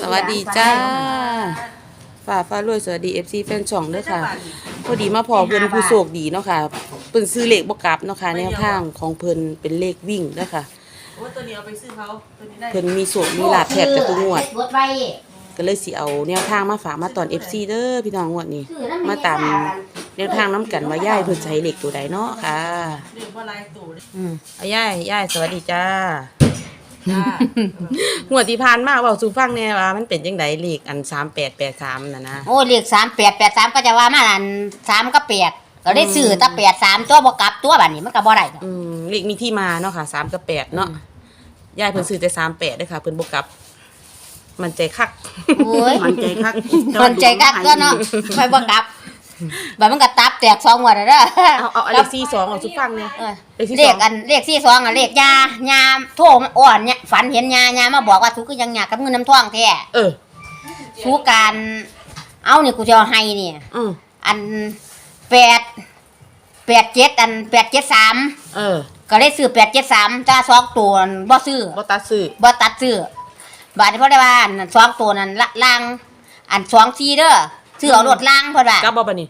สวัสดีจ้าฝ่าฟ้ารวยสวัสดี FC แฟนช่องด้วยค่ะพอดีมาพอเพิ่นผู้โชคดีเนาะค่ะเพิ่นซื้อเลขบ่กลับเนาะค่ะแนวทางของเพิ่นเป็นเลขวิ่งเนาะค่ะโอ้ตัวนี้เอาไปซื้อเขาตัวนี้ได้เพิ่นมีโชคมีลาภแทบจะทุกงวดรถไว้ก็เลยสิเอาแนวทางมาฝากมาตอน FC เด้อพี่น้องงวดนี้มาตามแนวทางน้ำกันว่าย่ายเพิ่นใช้เลขตัวใดเนาะค่ะเรื่องว่าลายตู่เลยอืมเอาย่ายย่ายสวัสดีจ้า จ้างวดที่ผ่านมาเว้าสู่ฟังแหน่ว่ามันเป็นจังไดเลขอัน3883น่ะนะโอ้เลขสามแปดแปดสามก็จะว่ามาอันสามก็แปดก็ได้ซื้อแตะแปดสามตัวบ่กลับตัวบัดนี้มันก็บ่ได้ดอก อืมเลขมีที่มาเนาะค่ะสามกับแปดเนาะยายเพิ่นซื้อแต่สามแปดด้วยค่ะเพิ่นบกลับ มันใจคัก โอ้ย มันใจคักมันใจกักก็เนาะไปบ่กลับ บัดมันก็ตับแตกสองงวดแล้วเด้อเอาเอาเอาเลขสี่สองเอาสุฟังเนี่ยเออเลขที่เลสอขงอันเลขที่สองอะเลขยายาโทรมาอ่อนเนี่ยฝันเห็นยายามาบอกว่าทุกคือยังยากับเงินน้ำท่องแท้เออ ทุกการ เอานี่กูจะเอาให้นี่ อืมอันแปดแปดเจ็ดอันแปดเจ็ดสามเออก็ได้ซื้อแปดเจ็ดสามจ้าสองตัวนั่นบ่ซื้อบ่ตัดซื้อบ่ตัดซื้อบาทนี้เพราะได้ว่าอันสองตัวนั้นละล่างอันสองซีเด้อ ซื้อเอารถล่างเพิ่นว่ากลับบ่บัดนี้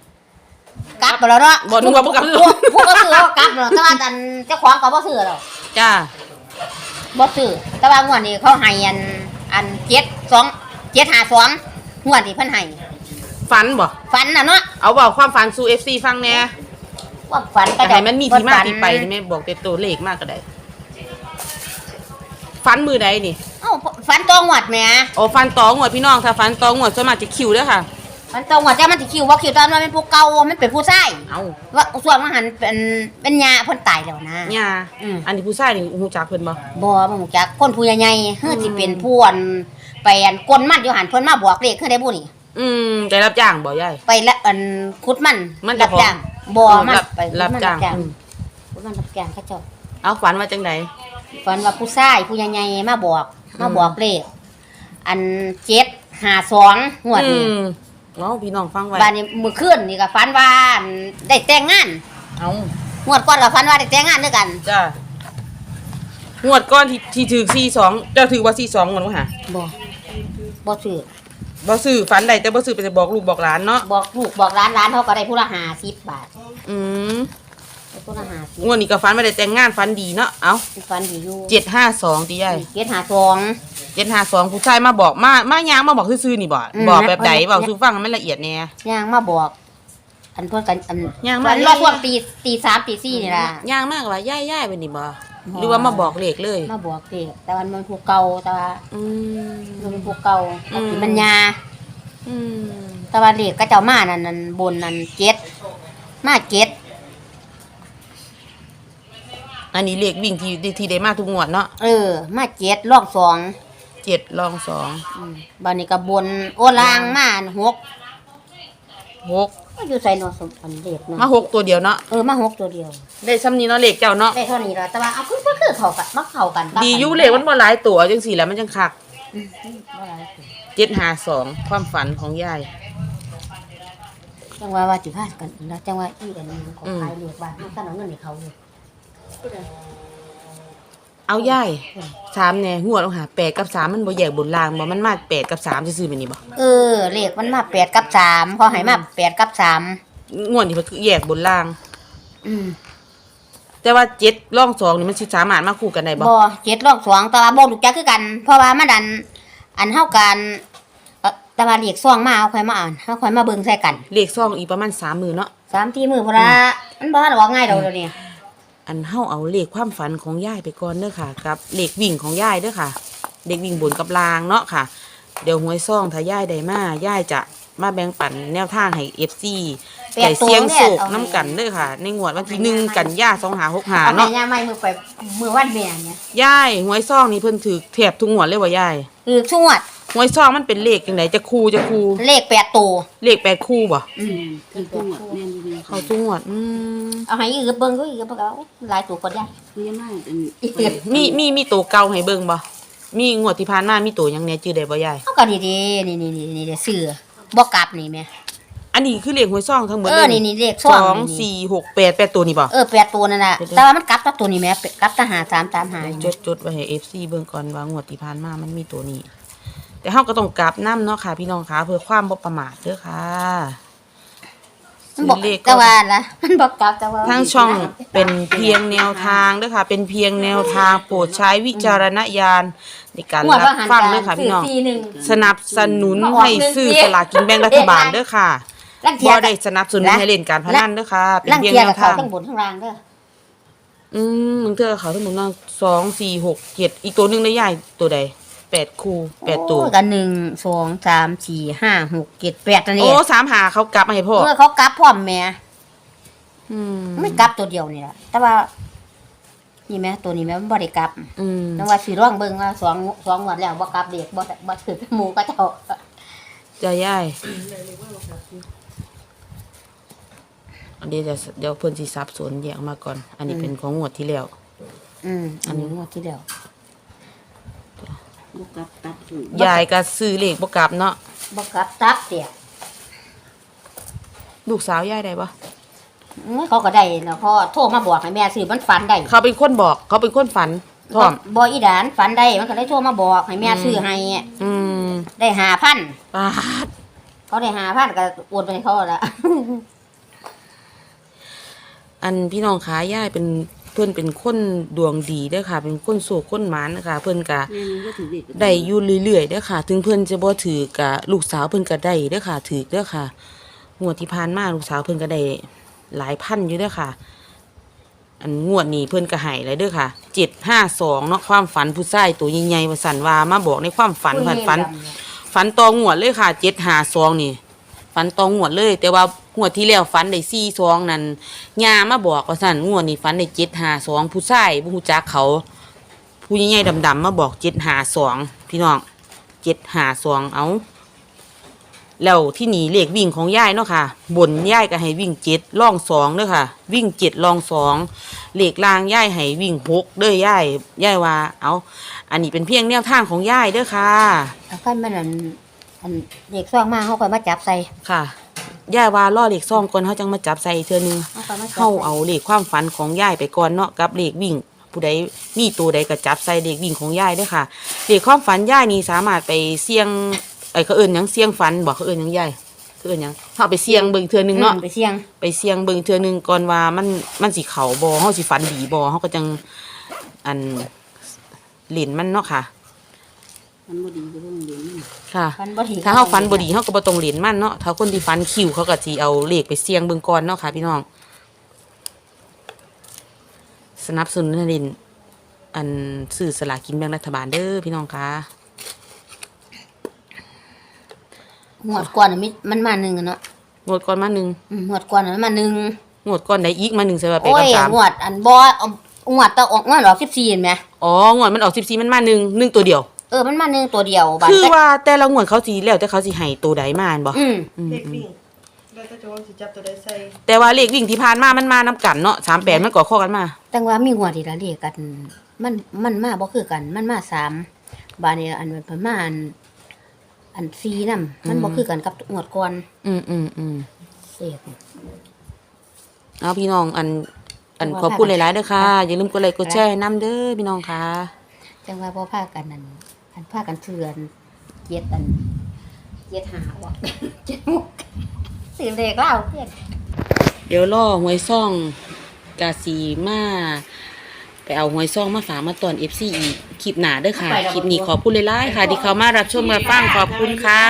กลับไปแล้วเนาะบ่นึกว่าบ่กลับ พวกพวกก็ซื้อเอากลับเนาะแต่ว่าอันเจ้าของก็บ่ซื้อหรอกจ้าบ่ซื้อแต่ว่างวดนี้เขาให้อันอันเจ็ดสองเจ็ดหาสองงวดที่เพิ่นให้ฝันบ่ฝันน่ะเนาะเอาเว้าความฝันสู่ FC ฟังแหน่ว่าฝันแต่จะให้มันมีที่มาที่ไปนี่แม่บอกแต่ตัวเลขมากก็ได้ฝันมือใดนี่ เอ้าฝันตองวดแหมอ๋อฝันตองหวดพี่น้องถ้าฝันตองหวดสวนมากจะคิวเด้อค่ะ ฝันตองวดจ้ามันสิคิวว่าคิวตอนนั้นมันเป็นผู้เก่ามันเป็นผู้ชายเอาว่าส่วนว่าหันเป็นเป็นยาเพิ่นตายแล้วนะย่าอืม อันนี้ผู้ชายนี่ฮู้จักเพิ่นบ่บ่บ่ฮู้จักคนผู้ใหญ่ๆเฮือสิเป็นผู้อันไปอันกลมันอยู่หันเพิ่นมาบอกเลขคือได้บุนี่ อืมได้รับจ้างบ่ยาย ไปละอันขุดมันมันรับเจ้าของจ้างบ่เออมันรับไปรับขุดมันจ้างอืมขุดมันรับจ้างเขาเจ้าเอาฝันว่าจังได ฝันว่าผู้ชายผู้ใหญ่ๆมาบอก มาบอกเลขอัน752งวดนี้อืม เนาะพี่น้องฟังไว้บัดนี้มื้อคืนนี่ก็ฝันว่าอันได้แต่งงานเอางวดก่อนก็ฝันว่าได้แต่งงานด้วยกันจ้างวดก้อนที่ที่ถือ42เจ้าถือว่า42งวดบ่หาบ่บ่ซื้อบ่ซื้อฝันได้แต่บ่ซื้อไปจะบอกลูกบอกหลานเนาะบอกลูกบอกร้านร้านเขาก็ได้ผู้ละห้าสิบบาท อืม ได้ผู้ละห้าสิบงวดนี้ก็ฝันว่าได้แต่งงานฝันดีเนาะเอาฟันดีอยู่752ติยายเจ็ดหาสอง752ผู้ชายมาบอกมามาย่างมาบอกซื่อๆนี่บ่อืมบอกแบบใดอืมเว้าสู่ฟังให้มันละเอียดแหน่ย่างมาบอก อันเพื่อนกันอันย่างมาวันรอบพวกตีตีสามตีสี่นี่ล่ะย่างมากว่ายายๆไปนี่บ่หรือว่ามาบอกเลขเลย มาบอกเด็กแต่วันมันผูกเก่าแต่ว่าอืมมันเป็นผูกเก่าอืมมันยาอืมแต่ว่าเด็กก็เจ้ามานั่นนั่นบนนั่นเจ็ดมาเจ็ด อันนี้เลขวิ่งที่ที่ได้มาทุกงวดเนาะเออ มาเจ็ดล่องสองเจ็ดลองสองอืมบันนี้ก็บนโอลางมาอันหกหกก็อยู่ใส่นอสมอันเด็กเนาะมาหกตัวเดียวเนาะเออมาหกตัวเดียว ได้ซ้ำนี้เนาะเลขเจ้าเนาะได้เท่านี้แล้วแต่ว่าเอาคือคือคือเข้ากันมาเข้ากันปะดีอยุเลขมันบ่หลายตัวจังสี่แหล้วมันจังคักอืมบ่หลายตัวเจ็ดหาสองความฝันของยาย จังว่าว่าสิพากันแล้วจังว่าอีอันนี้ของอืม ขายเรียกว่ามันก็เอาเงินให้เขาเลย เอายายสามแน่งวดเอาหาแปดกับสามมันบ่แยกบนล่างบ่มันมาแปดกับสามซื่อๆแบบนี้บ่เออเลขมันมาแปดกับสามเขาให้มาแปดกับสามงวดนี้มันคือแยกบนล่าง อืมแต่ว่าเจ็ดร่องสองนี่มันสิสามารถมาคู่กันได้บ่บ่เจ็ดรอบสองแต่ว่าบ่รู้จักคือกัน เพราะว่ามันดัน อันเฮากันเอ่อแต่ว่าเลขซองมาเอาค่อยมาอ่านเฮาค่อยมาเบิ่งใส่กันเลขซองอีกประมาณสามมือเนาะสามที่มือพุ่นละมันบ่ทันออกง่ายดอกเดี๋ยวนี้ อันเฮาเอาเลขความฝันของยายไปก่อนเด้อค่ะ กับเลขวิ่งของยายเด้อค่ะ เลขวิ่งบนกับลางเนาะค่ะ เดี๋ยวหวยซ่องถ้ายายได้มายายจะมาแบ่งปันแนวทางให้ FC แปดไก่ตัวเสียงเนี่โศยกเอาให้น้ำกันเด้อค่ะ ในงวดวันที่หนึ่งกันยาสองหาหกหาเอาแม่เนาะย่าไม่มือไปมือวันแม่เนี่ยยายหวยซ่องนี่เพิ่นถือแถบทุกงวดเลยว่ายาย คือชวด หวยซ่องมันเป็นเลขจังไดจะคูจะคูเลขแปดตัวเลขแปดคู่บ่อืมคือจังหวัดแม่นดีเขาทุกงวดอืมเอาให้อีกเบิ่งก็อีกเบิ่งเอาหลายตัวก็ได้คือยังไงเป็นมีมีมีตัวเก่าให้เบิ่งบ่มีงวดที่ผ่านมามีตัวหยังแหน่จื้อได้บ่ยายเอาก็ดีดีๆนี่นี่นี่นี่เสือบ่กลับนี่แม่อันนี้คือเลขหวยซ่องทั้งหมดเอเลอยนี่นี่เลขสช่ององนี่นี่สี่หกแปดแปดตัวนี่บ่ เออแปดตัวนั่นน่ะเดี๋ยวๆแต่ว่ามันกลับกับตัวนี้แม่กลับทหารสามตามหาจดจดไว้ให้ FC เบิ่งก่อนว่างวดที่ผ่านมามันมีตัวนี้ แต่เฮาก็ต้องกลับน้ำเนาะค่ะ พี่น้องคะเพื่อความบ่ประมาทเด้อค่ะมันบอกซื้อเลขแต่ว่าละมันบอกกลับแต่ว่าทั้งช่องเป็นเพียงแนวทางเด้อค่ะ เป็นเพียงแนวทางโปรดใช้วิจารณญาณในการงวดรัว่าบหันฟังการเด้อค่ะพี่น้องซื้4หนึ่งสนับสนุนมาออกให้ซื้อหนึ่งสลากกินแบ่งรัฐบาลเด้อค่ะลังเทียบ่ได้สนับสนุนให้เล่นการพนันเด้อค่ะเป็นลังเพียงเทียแนกับวเขาทางทั้งบนทั้งล่างเด้ออืมมึงเธอเขาทั้งหมดนั่งสองสี่หกเจ็ดอีกตัวหนึงได้ใหญ่ตัวใด แปดคู่แปดตัว โอ้กันหนึ่งสองสามสี่ห้าหกเจ็ดแปดตัวนี้โอ้สามหาเขากลับมาให้พ่อเมื่อเขากลับพร้อมแม่อืมไม่กลับตัวเดียวนี่แหละแต่ว่านี่แม่ตัวนี้แม่มันบ่ได้กลับอืมต้องว่าสิร่องเบิ่งว่าสองสองงวันแล้วบ่กลับเด็กบ่บ่ถือหมูก็เจ้าจะย่ายอันนี้เดี๋ยวเดี๋ยวเพิ่นสิสับสนแยกมาก่อน อันนี้เป็นของงวดที่แล้ว อืมอันนี้งวดที่แล้ว ลูกกลับตัดสูงยายก็ซื้อเลขบ่กลับเนาะบ่กลับตับเดียลูกสาวยายได้ปะอื้อเขาก็ได้แล้วพอโทรมาบอกให้แม่ซื้อมันฝันได้เขาเป็นคนบอก เขาเป็นคนฝันพร้อมบ่อีดานฝันได้มันก็ได้โทรมาบอกให้แม่ซื้อให้อืมได้ห้าพันปาดเขาได้ห้าพันก็โอนไปให้เขาละอันพี่น้องขาย่ายเป็น เพื่อนเป็นคนดวงดีเด้อค่ะ เป็นคนโศกคนหมานนะคะเพื่อนกะแม่นี่ก็ถือเด็กได้อยู่เรื่อยๆเด้อค่ะ ถึงเพื่อนจะบ่ถือกะลูกสาวเพื่อนก็ได้เด้อค่ะถือเด้อค่ะงวดที่ผ่านมาลูกสาวเพื่อนก็ได้หลายพันอยู่เด้อค่ะ อันงวดนี้เพื่อนก็ให้เลยเด้อค่ะเจ็ดห้าสองเนาะความฝันผู้ชายตัวใหญ่ๆว่าสันว่ามาบอกในความฝันฝันฝันฝันตองวดเลยค่ะเจ็ดหาซองนี่ฝันตองวดเลย แต่ว่า งวดที่แล้วฝันได้สี่ซองนั่นยามาบอกว่าสั่นงวดนี้ฝันได้เจ็ดหาซองผู้ชายผู้รู้จักเขา ผู้ใหญ่ๆดำๆมาบอกเจ็ดหาสองพี่น้องเจ็ดหาสองเอาแล้วที่นี่เลขวิ่งของยายเนาะค่ะ บนยายก็ให้วิ่งเจ็ดล่องสองเด้อค่ะ วิ่งเจ็ดล่องสองเลขล่างยายให้วิ่งหกเด้อยายยายว่า เอาอันนี้เป็นเพียงแนวทางของยายเด้อค่ะเอาคันมันอันอันเด็กซองมาเขาก็มาจับใส่ค่ะ ย่ายว่าล่อเหล็กซ่องก่อนเขาจังมาจับใส่เทือนึงเขาก็มาจับเข้าเอาเหล็กความฝันของย่ายไปก่อนเนาะกับเหล็กวิ่ง ผู้ใดมีตัวใดก็จับใส่เหล็กวิ่งของย่ายเด้วยค่ะเหล็กความฝันย่ายนี่สามารถไปเสี่ยงไอ้เขาเอิญยังเสี่ยงฝันบอกเขาเอิญยังย่ายเขาเอิญยังเขาไปเสี่ยงเบิ่งเทือนึงเนาะอืมไปเสี่ยงไปเสี่ยงเบิ่งเทือนึงก่อนว่ามันมันสิเขาบอเขาสิฝันดีบอเขาก็จังอันเหรียญมันเนาะค่ะ มันบ่ดีก็ต้องเลี้ยงมันค่ะ ฟันบ่ดีถ้าเขาฟันบดีเขาก็บ่ตรงเหรียญมันเนาะถ้าคนที่ฟันคิวเขาก็สิเอาเลขไปเสี่ยงเบิ่งก่อนเนาะค่ะ พี่น้อง สนับสนุนให้เล่นอันสื่อสลากกินแบ่งรัฐบาลเด้อพี่น้องค่ะ หวดก่อนน่ะมิมันมาหนึ่งอะเนาะงวดก่อนมาหนึ่งอืมหวดก่อนน่ะมันมาหนึ่งงวดก่อนได้อีกมาหนึ่งใช่ป่ะไปโอ้กัยบสามหวดอันบ่เอาหวดตะออกงวดออกสิบสี่เห็นไหมอ๋องวดมันออกสิบสี่มันมาหนึ่งหนึ่งตัวเดียวเออมันมาหนึ่งตัวเดียวบาดคือแต่ว่าแต่ละงวดเขาสีแล้วแต่เขาสีให้ตัวใดมาอันบ่อืมอืมเด็กอืมวิ่งแล้วก็จะว่าสิจับตัวใดใส่แต่ว่าเลขวิ่งที่ผ่านมามันมานํกันเนาะสามแปดมันก่อข้อกันมา แต่ว่ามีหวดที่ละเรียกกัน มันมันมาบ่คือกัน มันมาสามบาดนี้อันมันประมาณอันสี่นำมันบ่คือกันกับหวดก่อนอืมอืมอืมเรียกเอาพี่น้องอัน อันขอบคุณหลายๆเด้อค่ะ อย่าลืมกดไลค์กดแชร์ให้น้ำเด้อพี่น้องค่ะ จังว่าพอพากันนั่น อันพากันเถือนเจ็ดอันเจ็ดหาวะเจ็ดมุกสื่อเลขเล่าเพื่อนเดี๋ยวรอหวยซ่องกาสีมาไปเอาหวยซ่องมาฝากมาตอนเอฟซีอีกคลิปหนาเด้อค่ะ คลิปนี้ขอบคุณหลายๆค่ะ ที่เขามารับชมรับฟังขอบคุณค่ะ